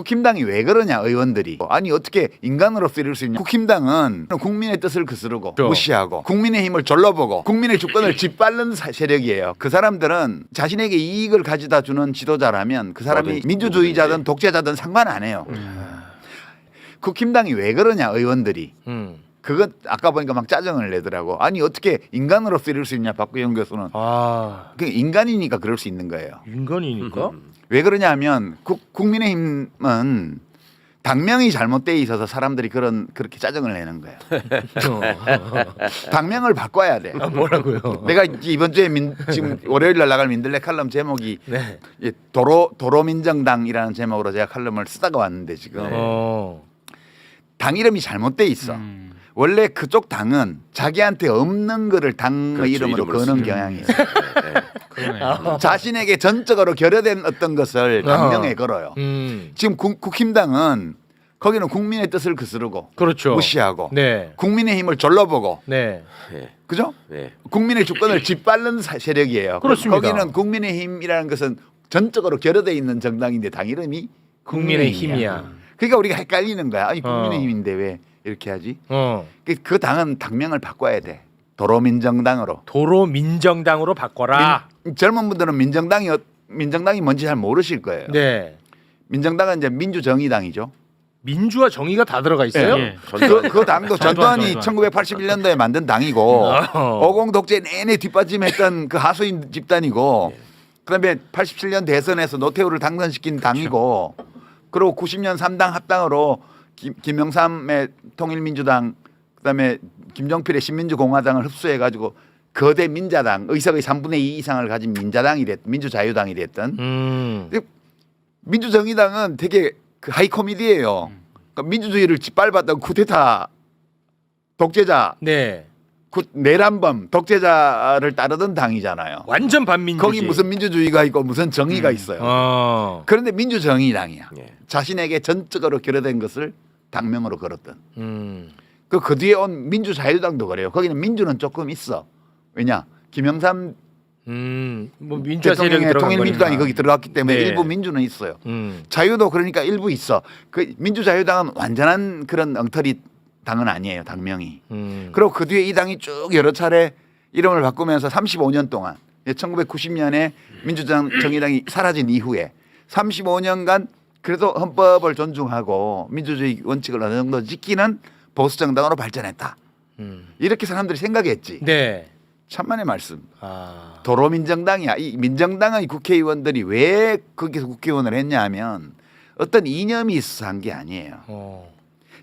국힘당이 왜 그러냐 의원들이. 아니 어떻게 인간으로서 이럴 수 있냐. 국힘당은 국민의 뜻을 거스르고 그렇죠. 무시하고 국민의 힘을 졸라보고 국민의 주권을 짓밟는 사- 세력이에요. 그 사람들은 자신에게 이익을 가져다 주는 지도자라면 그 사람이 뭐든지, 민주주의자든. 독재자든 상관 안 해요. 국힘당이 왜 그러냐 의원들이. 음. 그것 아까 보니까 막 짜증을 내더라고. 아니 어떻게 인간으로서 이럴 수 있냐 박구영 교수는. 아. 그 인간이니까 그럴 수 있는 거예요. 인간이니까. 왜 그러냐면 국, 국민의힘은 당명이 잘못돼 있어서 사람들이 그런 그렇게 짜증을 내는 거예요. 당명을 바꿔야 돼. 아, 뭐라고요? 내가 이번 주에 민, 지금 월요일 날 나갈 민들레 칼럼 제목이 네. 이 도로 도로 민정당이라는 제목으로 제가 칼럼을 쓰다가 왔는데 지금 네. 어. 당 이름이 잘못돼 있어. 음. 원래 그쪽 당은 자기한테 없는 거를 당의 그렇죠, 이름으로 이름으로 거는. 경향이 있어. 네. 그러네. 자신에게 전적으로 결여된 어떤 것을 당명에 걸어요. 음. 지금 국, 국힘당은 거기는 국민의 뜻을 거스르고 그렇죠. 무시하고 네. 국민의 힘을 졸라보고 네. 네. 그죠? 네. 국민의 주권을 짓밟는 사- 세력이에요. 그렇습니다. 거기는 국민의 힘이라는 것은 전적으로 결여돼 있는 정당인데 당 이름이 국민의 국민의힘이야. 그러니까 우리가 헷갈리는 거야. 아니 국민의 어. 힘인데 왜 이렇게 하지? 어. 그- 그 당은 당명을 바꿔야 돼. 도로민정당으로. 도로 민정당으로 바꿔라. 민- 젊은 분들은 민정당이 어- 민정당이 뭔지 잘 모르실 거예요. 네. 민정당은 이제 민주정의당이죠. 민주와 정의가 다 들어가 있어요? 예. 그, 그 당도 전두환, 전두환이 전두환. 1981년도에 만든 당이고 어허. 오공 독재 내내 뒷받침했던 그 하수인 집단이고 그다음에 87년 대선에서 노태우를 당선시킨 당이고 그리고 90년 3당 합당으로 김, 김영삼의 통일민주당 그다음에 김정필의 신민주공화당을 흡수해 가지고 거대 민자당 의석의 3분의 2 이상을 가진 민자당이 됐 민주자유당이 됐던 음. 민주정의당은 되게 그 하이 코미디예요. 그러니까 민주주의를 짓밟았던 쿠데타 독재자 네. 구, 내란범 독재자를 따르던 당이잖아요. 완전 반민주지. 거기 무슨 민주주의가 있고 무슨 정의가 있어요. 어. 그런데 민주정의당이야. 예. 자신에게 전적으로 결여된 것을 당명으로 걸었던. 음. 그, 그 뒤에 온 민주자유당도 그래요. 거기는 민주는 조금 있어. 왜냐? 김영삼 음. 뭐 민주화 세력이 대통령의 들어간 통일민주당이 거니까. 거기 들어갔기 때문에 네. 일부 민주는 있어요. 음. 자유도 그러니까 일부 있어. 그 민주자유당은 완전한 그런 엉터리 당은 아니에요. 당명이. 음. 그리고 그 뒤에 이 당이 쭉 여러 차례 이름을 바꾸면서 35년 동안 1990년에 민주당 정의당이 사라진 이후에 35년간 그래도 헌법을 존중하고 민주주의 원칙을 어느 정도 지키는 보수 정당으로 발전했다. 음. 이렇게 사람들이 생각했지. 네. 천만의 말씀. 아. 도로 민정당이야. 이 민정당의 국회의원들이 왜 거기서 국회의원을 했냐하면 어떤 이념이 있어서 한 게 아니에요. 어.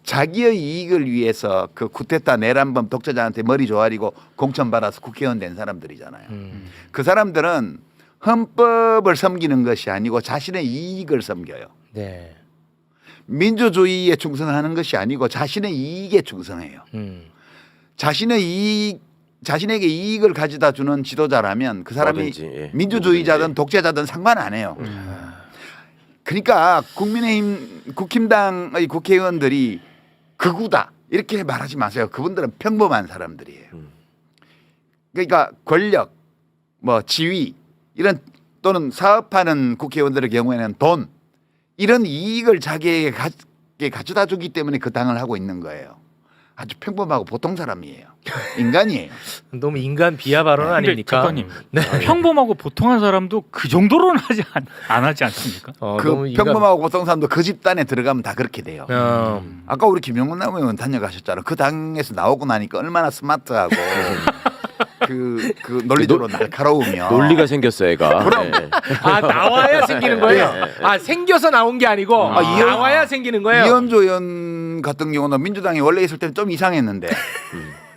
자기의 이익을 위해서 그 쿠데타 내란범 독재자한테 머리 조아리고 공천 받아서 국회의원 된 사람들이잖아요. 음. 그 사람들은 헌법을 섬기는 것이 아니고 자신의 이익을 섬겨요. 네. 민주주의에 충성하는 것이 아니고 자신의 이익에 충성해요. 음. 자신의 이익 자신에게 이익을 가져다 주는 지도자라면 그 사람이 뭐든지, 예. 민주주의자든 누구든지. 독재자든 상관 안 해요. 그러니까 국민의힘 국힘당 의 국회의원들이 극우다 이렇게 말하지 마세요. 그분들은 평범한 사람들이에요. 음. 그러니까 권력, 뭐 지위 이런 또는 사업하는 국회의원들의 경우에는 돈 이런 이익을 자기에게 가, 게 가져다 주기 때문에 그 당을 하고 있는 거예요. 아주 평범하고 보통 사람이에요. 인간이에요. 너무 인간 비하 발언 근데 아닙니까? 작가님 평범하고 보통한 사람도 그 정도로는 하지 않, 안 하지 않습니까? 어, 그 너무 인간- 평범하고 보통 사람도 그 집단에 들어가면 다 그렇게 돼요. 음. 아까 우리 김영문 의원 다녀가셨잖아. 그 당에서 나오고 나니까 얼마나 스마트하고 그, 그 논리적으로 날카로우며 논리가 생겼어 애가. 그럼. 네. 아 나와야 생기는 거예요. 네. 아 생겨서 나온 게 아니고 아, 이현- 나와야 생기는 거예요. 이현조 의원 같은 경우는 민주당이 원래 있을 때는 좀 이상했는데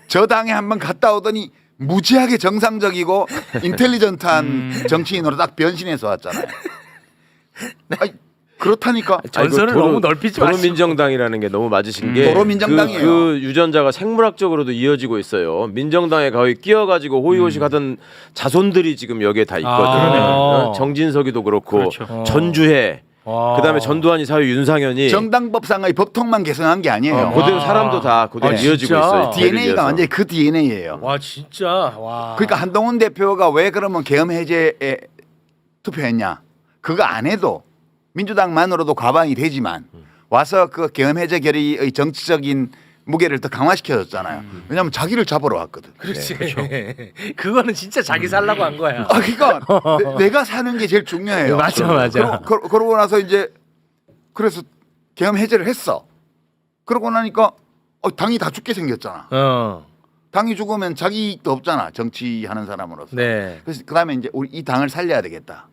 저 당에 한번 갔다 오더니 무지하게 정상적이고 인텔리전트한 정치인으로 딱 변신해서 왔잖아요. 아니, 그렇다니까. 전선을 아이고, 너무 넓히지 마시고. 도로민정당이라는 게 너무 맞으신 음, 게 도로민정당이에요. 그, 그 유전자가 생물학적으로도 이어지고 있어요. 민정당에 거의 끼어가지고 호의호식 하던 자손들이 지금 여기에 다 있거든. 아. 어, 정진석이도 그렇고 그렇죠. 어. 전주혜, 와. 그다음에 전두환이 사회 윤상현이 정당법상의 법통만 개선한 게 아니에요. 어, 그대로 아. 사람도 다 그대로 아, 이어지고 진짜? 있어요. DNA가 이어서. 완전히 그 DNA예요. 와 진짜 와. 그러니까 한동훈 대표가 왜 그러면 계엄 해제에 투표했냐? 그거 안 해도 민주당만으로도 과반이 되지만 와서 그 계엄 해제 결의의 정치적인 무게를 더 강화시켜줬잖아요. 왜냐하면 자기를 잡으러 왔거든. 그렇지. 그거는 진짜 자기 살라고 한 거야. 아, 그러니까 내, 가 사는 게 제일 중요해요. 맞아, 맞아. 그러, 그러, 그러고 나서 이제 그래서 계엄 해제를 했어. 그러고 나니까 어, 당이 다 죽게 생겼잖아. 어. 당이 죽으면 자기 이익도 없잖아. 정치하는 사람으로서. 네. 그래서 그다음에 이제 우리 이 당을 살려야 되겠다.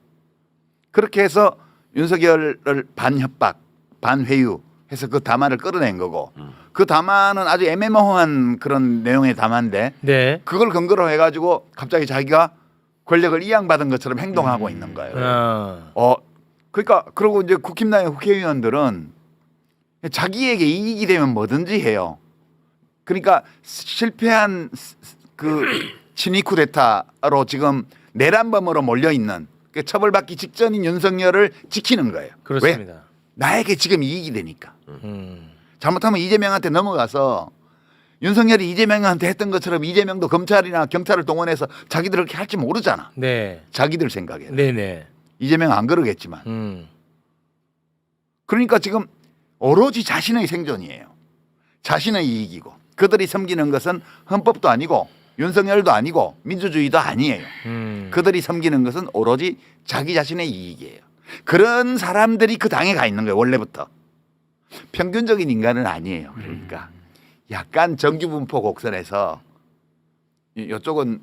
그렇게 해서 윤석열을 반협박, 반회유 해서 그 담화를 끌어낸 거고 그 담화는 아주 애매모호한 그런 내용의 담화인데 네. 그걸 근거로 해가지고 갑자기 자기가 권력을 이양받은 것처럼 행동하고 있는 거예요. 어. 어, 그러니까 그리고 이제 국힘당의 국회의원들은 자기에게 이익이 되면 뭐든지 해요. 그러니까 실패한 그 친위 쿠데타로 지금 내란범으로 몰려 있는 그 처벌받기 직전인 윤석열을 지키는 거예요. 왜? 그렇습니다. 나에게 지금 이익이 되니까. 음. 잘못하면 이재명한테 넘어가서 윤석열이 이재명한테 했던 것처럼 이재명도 검찰이나 경찰을 동원해서 자기들 그렇게 할지 모르잖아. 네. 자기들 생각에. 네, 네. 이재명 안 그러겠지만. 음. 그러니까 지금 오로지 자신의 생존이에요. 자신의 이익이고 그들이 섬기는 것은 헌법도 아니고 윤석열도 아니고 민주주의도 아니에요. 음. 그들이 섬기는 것은 오로지 자기 자신의 이익이에요. 그런 사람들이 그 당에 가 있는 거예요. 원래부터. 평균적인 인간은 아니에요. 그러니까 약간 정규분포 곡선에서 이- 이쪽은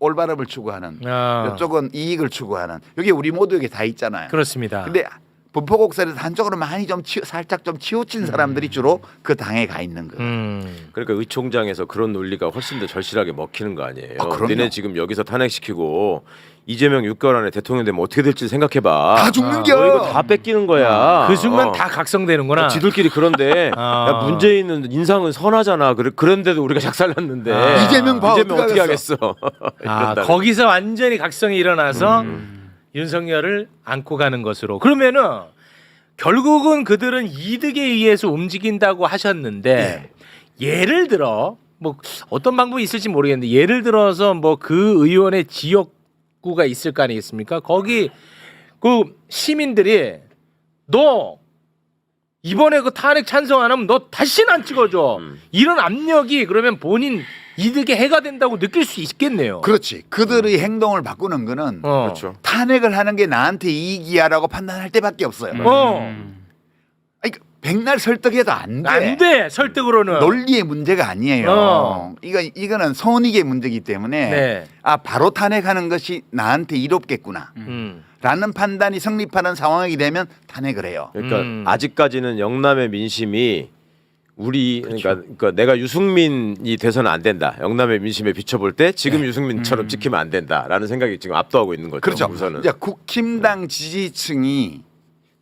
올바름을 추구하는 아. 이쪽은 이익을 추구하는 여기 우리 모두에게 다 있잖아요. 그렇습니다. 근데 분포곡선에서 한쪽으로 많이 좀 치, 살짝 좀 치우친 사람들이 주로 그 당에 가 있는 거예요. 음. 그러니까 의총장에서 그런 논리가 훨씬 더 절실하게 먹히는 거 아니에요. 아, 그럼요. 너네 지금 여기서 탄핵시키고 이재명 6개월 안에 대통령 되면 어떻게 될지 생각해봐. 다 죽는겨. 어, 이거 다 뺏기는 거야. 그 순간 어. 다 각성되는구나. 지들끼리 그런데 아. 야, 문재인은 인상은 선하잖아. 그래, 그런데도 우리가 작살났는데 아. 이재명 봐, 이재명 어떻게 어떻게 하겠어? 아, 이런다고. 거기서 완전히 각성이 일어나서 음. 윤석열을 안고 가는 것으로. 그러면은 결국은 그들은 이득에 의해서 움직인다고 하셨는데 예를 들어 뭐 어떤 방법이 있을지 모르겠는데 예를 들어서 뭐 그 의원의 지역구가 있을 거 아니겠습니까? 거기 그 시민들이 너 이번에 그 탄핵 찬성 안 하면 너 다시는 안 찍어줘. 음. 이런 압력이 그러면 본인 이득에 해가 된다고 느낄 수 있겠네요. 그렇지. 그들의 행동을 바꾸는 거는 어. 그렇죠. 탄핵을 하는 게 나한테 이익이야라고 판단할 때밖에 없어요. 어. 아니, 그 백날 설득해도 안 돼. 안 돼. 설득으로는. 논리의 문제가 아니에요. 어. 이거 이거는 손익의 문제이기 때문에 네. 아 바로 탄핵하는 것이 나한테 이롭겠구나. 음. 라는 판단이 성립하는 상황이 되면 탄핵을 해요. 그러니까 음. 아직까지는 영남의 민심이 우리 그러니까, 그러니까 내가 유승민이 돼서는 안 된다. 영남의 민심에 비춰볼 때 지금 유승민처럼 찍히면 안 된다라는 생각이 지금 압도하고 있는 거죠. 그렇죠. 우선은. 이제 국힘당 지지층이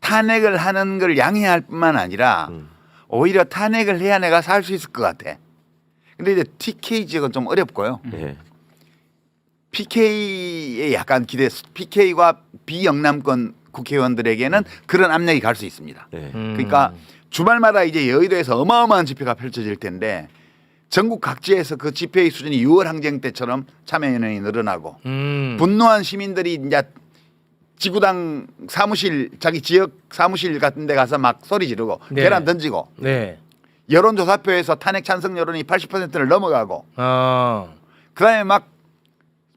탄핵을 하는 걸 양해할 뿐만 아니라 음. 오히려 탄핵을 해야 내가 살 수 있을 것 같아. 근데 이제 TK 지역은 좀 어렵고요. 예. PK에 약간 기대, PK와 비영남권 국회의원들에게는 그런 압력이 갈 수 있습니다. 예. 음. 그러니까 주말마다 이제 여의도에서 어마어마한 집회가 펼쳐질 텐데 전국 각지에서 그 집회의 수준이 6월 항쟁 때처럼 참여 인원이 늘어나고 음. 분노한 시민들이 이제 지구당 사무실 자기 지역 사무실 같은 데 가서 막 소리 지르고 네. 계란 던지고 네. 여론조사표에서 탄핵 찬성 여론이 80%를 넘어가고 어. 그다음에 막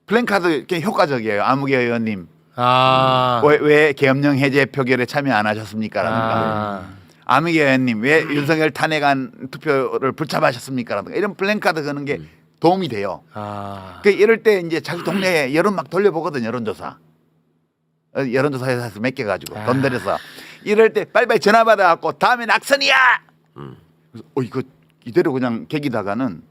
플랜카드 꽤 효과적이에요. 아무개 의원님 아. 왜, 왜 계엄령 해제 표결에 참여 안 하셨습니까라든가 아. 아무개 의원님 왜 윤석열 탄핵안 투표를 불참하셨습니까라든가 이런 플랜카드 거는 게 도움이 돼요. 아. 그 이럴 때 이제 자기 동네에 여론 막 돌려보거든 여론조사. 어, 여론조사 회사에서 맡겨가지고 아. 돈 들여서 이럴 때 빨리빨리 전화 받아갖고 다음에 낙선이야. 음. 그래서 어 이거 이대로 그냥 개기다가는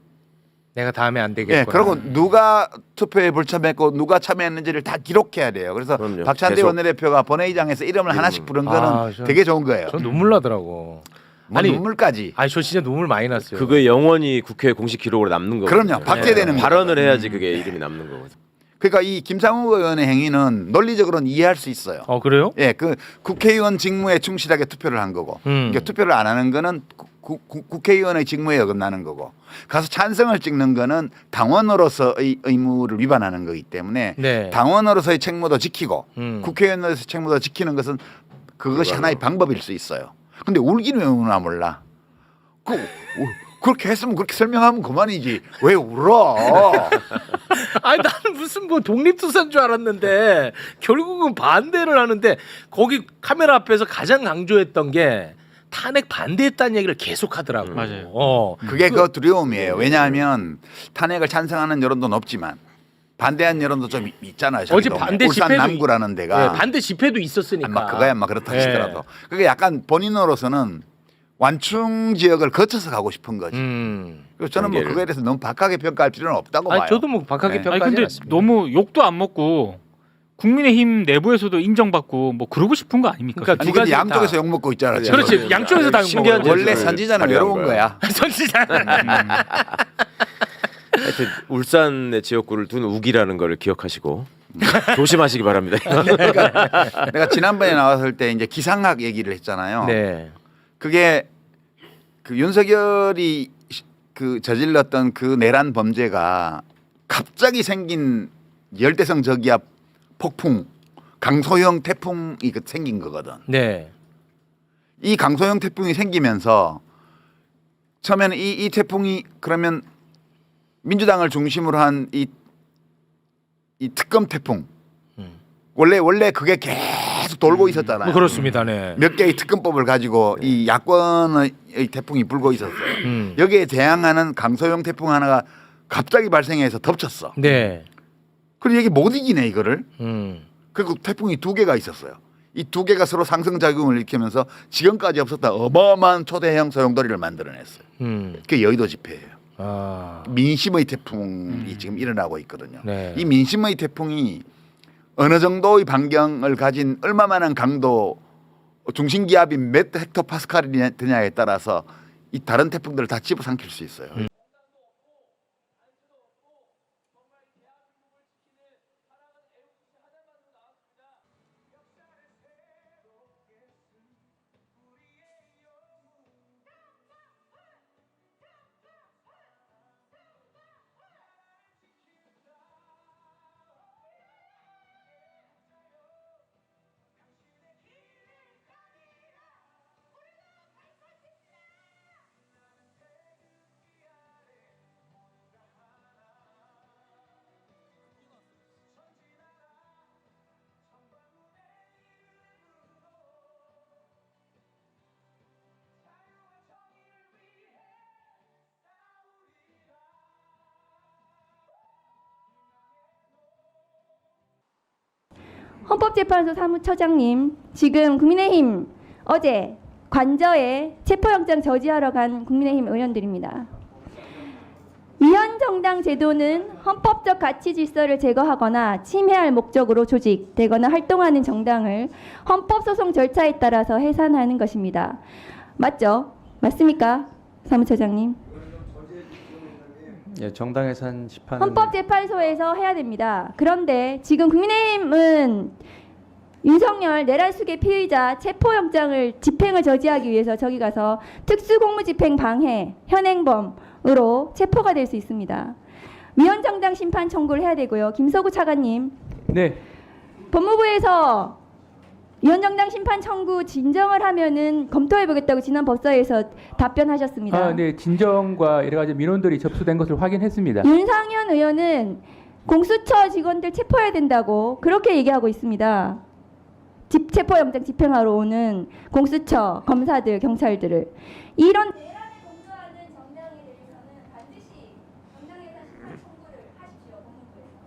내가 다음에 안 되겠구나. 예 그리고 누가 투표에 불참했고 누가 참여했는지를 다 기록해야 돼요. 그래서 그럼요. 박찬대 계속. 원내대표가 본회의장에서 이름을 하나씩 부른 거는 아, 저- 되게 좋은 거예요. 저 눈물 나더라고. 뭐 아니, 눈물까지. 아니 저 진짜 눈물 많이 났어요. 그게 영원히 국회 공식 기록으로 남는. 예. 그럼요. 박제되는 발언을 거거든요. 해야지 그게 이름이 남는 거거든요. 그러니까 이 김상우 의원의 행위는 논리적으로는 이해할 수 있어요. 어 그래요? 예, 그 국회의원 직무에 충실하게 투표를 한 거고, 음. 그러니까 투표를 안 하는 거는 구- 구- 구- 국회의원의 직무에 어긋나는 거고, 가서 찬성을 찍는 거는 당원으로서의 의무를 위반하는 거기 때문에 네. 당원으로서의 책무도 지키고 음. 국회의원으로서의 책무도 지키는 것은 그것이 그걸로. 하나의 방법일 수 있어요. 근데 울기는 왜 우나 몰라. 그 우- 그렇게 했으면 그렇게 설명하면 그만이지. 왜 울어? 아니 나는 무슨 뭐 독립투사인 줄 알았는데 결국은 반대를 하는데 거기 카메라 앞에서 가장 강조했던 게 탄핵 반대했다는 얘기를 계속 하더라고. 맞아요. 어. 그게 그 두려움이에요. 왜냐하면 탄핵을 찬성하는 여론도 높지만 반대한 여론도 좀 있- 있잖아요. 어제 저기도. 반대 울산 집회도 남구라는 데가 네, 반대 집회도 있었으니까. 아마 그거야 아마 그렇다 네. 하시더라도 그게 약간 본인으로서는 완충 지역을 거쳐서 가고 싶은 거지. 음. 그래서 저는 뭐. 그거에 대해서 너무 박하게 평가할 필요는 없다고 아니 봐요. 저도 뭐 박하게 네. 아니 평가하지 근데 않습니다. 너무 욕도 안 먹고 국민의힘 내부에서도 인정받고 뭐 그러고 싶은 거 아닙니까? 그러니까 두 가지 양쪽에서 다. 욕 먹고 있잖아. 지금. 그렇지 양쪽에서 다 신기한 먹어요. 원래 선지자는 외로운 거야. 거야. 선지자. 하여튼 울산의 지역구를 둔 우기라는 걸 기억하시고 조심하시기 바랍니다. 내가 지난번에 나왔을 때 이제 기상학 얘기를 했잖아요. 네. 그게 그 윤석열이 시- 그 저질렀던 그 내란 범죄가 갑자기 생긴 열대성 저기압 폭풍 강소형 태풍이 그 생긴 거거든. 네. 이 강소형 태풍이 생기면서 처음에는 이, 이 태풍이 그러면 민주당을 중심으로 한 이 이 특검 태풍 음. 원래 원래 그게 계속 돌고 있었잖아요. 뭐 그렇습니다. 네. 몇 개의 특검법을 가지고 이 야권의 태풍이 불고 있었어요. 음. 여기에 대항하는 강소형 태풍 하나가 갑자기 발생해서 덮쳤어. 네. 그리고 여기 못 이기네 이거를. 음. 그리고 태풍이 두 개가 있었어요. 이 두 개가 서로 상승 작용을 일으키면서 지금까지 없었던 어마어마한 초대형 소용돌이를 만들어냈어요. 음. 그게 여의도 집회예요. 아. 민심의 태풍이 지금 일어나고 있거든요. 네. 이 민심의 태풍이 어느 정도의 반경을 가진 얼마만한 강도 중심 기압이 몇 헥토 파스칼이 되냐에 따라서 이 다른 태풍들을 다 집어삼킬 수 있어요. 헌법재판소 사무처장님, 지금 국민의힘 어제 관저에 체포영장 저지하러 간 국민의힘 의원들입니다. 위헌 정당 제도는 헌법적 가치 질서를 제거하거나 침해할 목적으로 조직되거나 활동하는 정당을 헌법소송 절차에 따라서 해산하는 것입니다. 맞죠? 맞습니까? 사무처장님. 예, 정당 해산 심판 헌법재판소에서 해야 됩니다. 그런데 지금 국민의힘은 윤석열 내란 수계 피의자 체포영장을 집행을 저지하기 위해서 저기 가서 특수공무집행 방해 현행범으로 체포가 될 수 있습니다. 위헌정당 심판 청구를 해야 되고요. 김서구 차관님, 네, 법무부에서 위헌정당 심판 청구 진정을 하면은 검토해 보겠다고 지난 법사위에서 답변하셨습니다. 아, 네, 진정과 여러 가지 민원들이 접수된 것을 확인했습니다. 윤상현 의원은 공수처 직원들 체포해야 된다고 그렇게 얘기하고 있습니다. 집 체포영장 집행하러 오는 공수처 검사들 경찰들을 이런 내란에 동조하는 정당에 대해서는 반드시 정당에서 심판 청구를 하십시오. 법무부에서.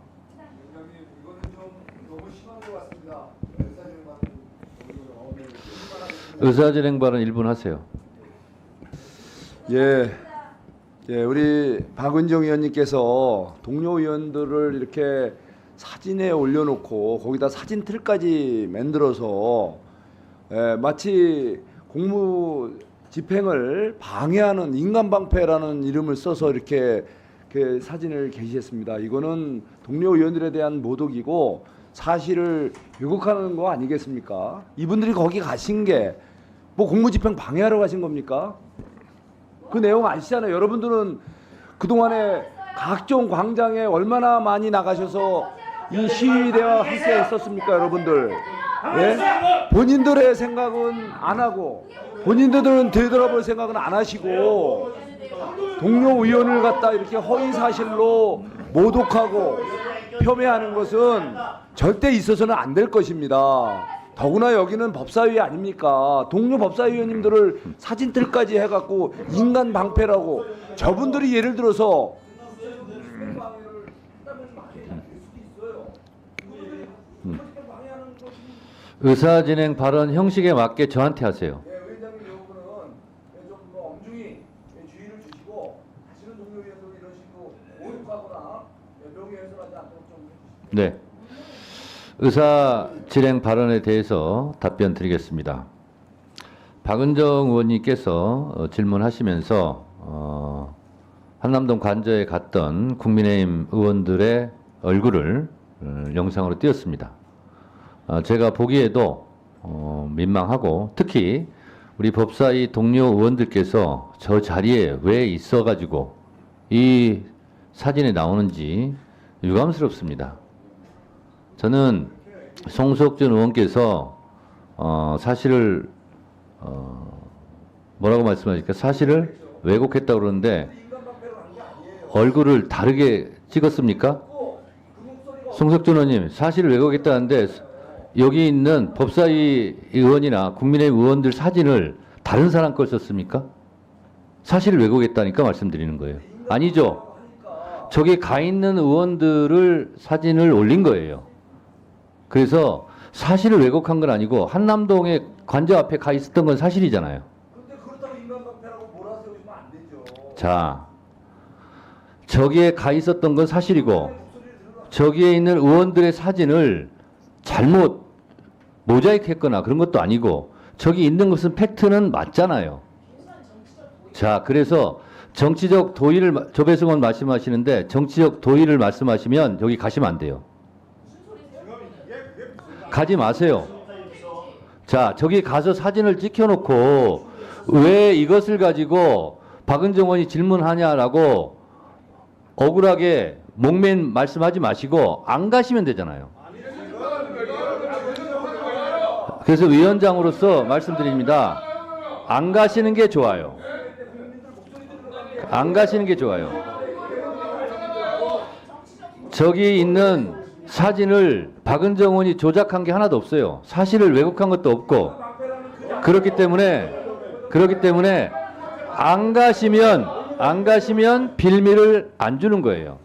의사진행 발언 1분 하세요. 예, 예, 우리 박은정 의원님께서 동료 의원들을 이렇게 사진에 올려놓고 거기다 사진 틀까지 만들어서 예, 마치 공무 집행을 방해하는 인간 방패라는 이름을 써서 이렇게 그 사진을 게시했습니다. 이거는 동료 의원들에 대한 모독이고 사실을 왜곡하는 거 아니겠습니까? 이분들이 거기 가신 게 뭐 공무집행 방해하러 가신 겁니까? 그 내용 아시잖아요. 여러분들은 그동안에 각종 광장에 얼마나 많이 나가셔서 이 시위대와 함께 했었습니까, 여러분들? 예? 본인들의 생각은 안 하고 본인들은 되돌아볼 생각은 안 하시고 동료 의원을 갖다 이렇게 허위 사실로 모독하고 폄훼하는 것은 절대 있어서는 안 될 것입니다. 더구나 여기는 법사위 아닙니까? 동료 법사위원님들을 사진틀까지 해갖고 인간 방패라고 저분들이 예를 들어서 의사 진행 발언 형식에 맞게 저한테 하세요. 위원장님 이 부분은 좀뭐 엄중히 주의를 주시고 다시는 동료 의원들 이런 식으로 모욕하거나 명예훼손하지 않도록 좀 네. 의사 진행 발언에 대해서 답변 드리겠습니다. 박은정 의원님께서 어, 질문하시면서 어, 한남동 관저에 갔던 국민의힘 의원들의 얼굴을 어, 영상으로 띄웠습니다. 어, 제가 보기에도 어, 민망하고 특히 우리 법사위 동료 의원들께서 저 자리에 왜 있어가지고 이 사진에 나오는지 유감스럽습니다. 저는 송석준 의원께서 어, 사실을 어, 뭐라고 말씀하실까? 사실을 왜곡했다고 그러는데 얼굴을 다르게 찍었습니까? 송석준 의원님 사실을 왜곡했다는데 여기 있는 법사위 의원이나 국민의힘 의원들 사진을 다른 사람 걸 썼습니까? 사실을 왜곡했다니까 말씀드리는 거예요. 아니죠. 저기 가 있는 의원들을 사진을 올린 거예요. 그래서 사실을 왜곡한 건 아니고 한남동에 관저 앞에 가 있었던 건 사실이잖아요. 자, 저기에 가 있었던 건 사실이고 저기에 있는 의원들의 사진을 잘못 모자이크했거나 그런 것도 아니고 저기 있는 것은 팩트는 맞잖아요. 자, 그래서 정치적 도의를 마- 조배승원 말씀하시는데 정치적 도의를 말씀하시면 여기 가시면 안 돼요. 가지 마세요. 자, 저기 가서 사진을 찍혀놓고 왜 이것을 가지고 박은정 의원이 질문하냐라고 억울하게 목맨 말씀하지 마시고 안 가시면 되잖아요. 그래서 위원장으로서 말씀드립니다. 안 가시는 게 좋아요. 안 가시는 게 좋아요. 저기 있는 사진을 박은정 의원이 조작한 게 하나도 없어요. 사실을 왜곡한 것도 없고. 그렇기 때문에 그렇기 때문에 안 가시면 안 가시면 빌미를 안 주는 거예요.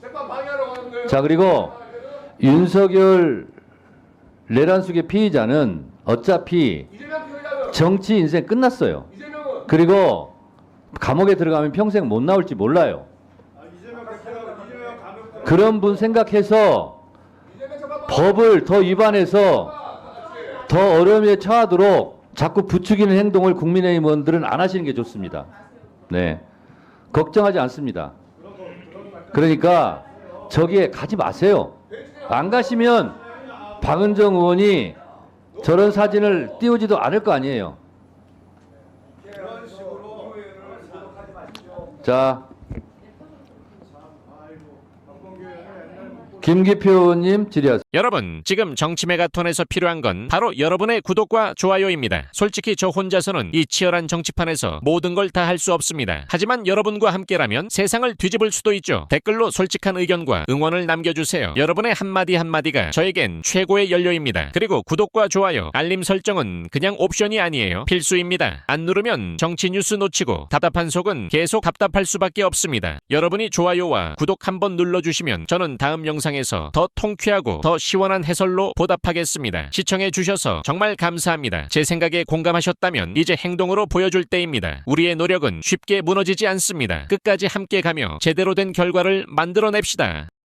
자 그리고 윤석열 내란숙의 피의자는 어차피 정치 인생 끝났어요. 그리고 감옥에 들어가면 평생 못 나올지 몰라요. 그런 분 생각해서 법을 더 위반해서 더 어려움에 처하도록 자꾸 부추기는 행동을 국민의힘 의원들은 안 하시는 게 좋습니다. 네. 걱정하지 않습니다. 그러니까 저기에 가지 마세요. 안 가시면 박은정 의원이 저런 사진을 띄우지도 않을 거 아니에요. 자, 김기표님 질의하세요. 여러분, 지금 정치 메가톤에서 필요한 건 바로 여러분의 구독과 좋아요입니다. 솔직히 저 혼자서는 이 치열한 정치판에서 모든 걸 다 할 수 없습니다. 하지만 여러분과 함께라면 세상을 뒤집을 수도 있죠. 댓글로 솔직한 의견과 응원을 남겨주세요. 여러분의 한마디 한마디가 저에겐 최고의 연료입니다. 그리고 구독과 좋아요, 알림 설정은 그냥 옵션이 아니에요. 필수입니다. 안 누르면 정치 뉴스 놓치고 답답한 속은 계속 답답할 수밖에 없습니다. 여러분이 좋아요와 구독 한번 눌러주시면 저는 다음 영 상에서 더 통쾌하고 더 시원한 해설로 보답하겠습니다. 시청해 주셔서 정말 감사합니다. 제 생각에 공감하셨다면 이제 행동으로 보여줄 때입니다. 우리의 노력은 쉽게 무너지지 않습니다. 끝까지 함께 가며 제대로 된 결과를 만들어냅시다.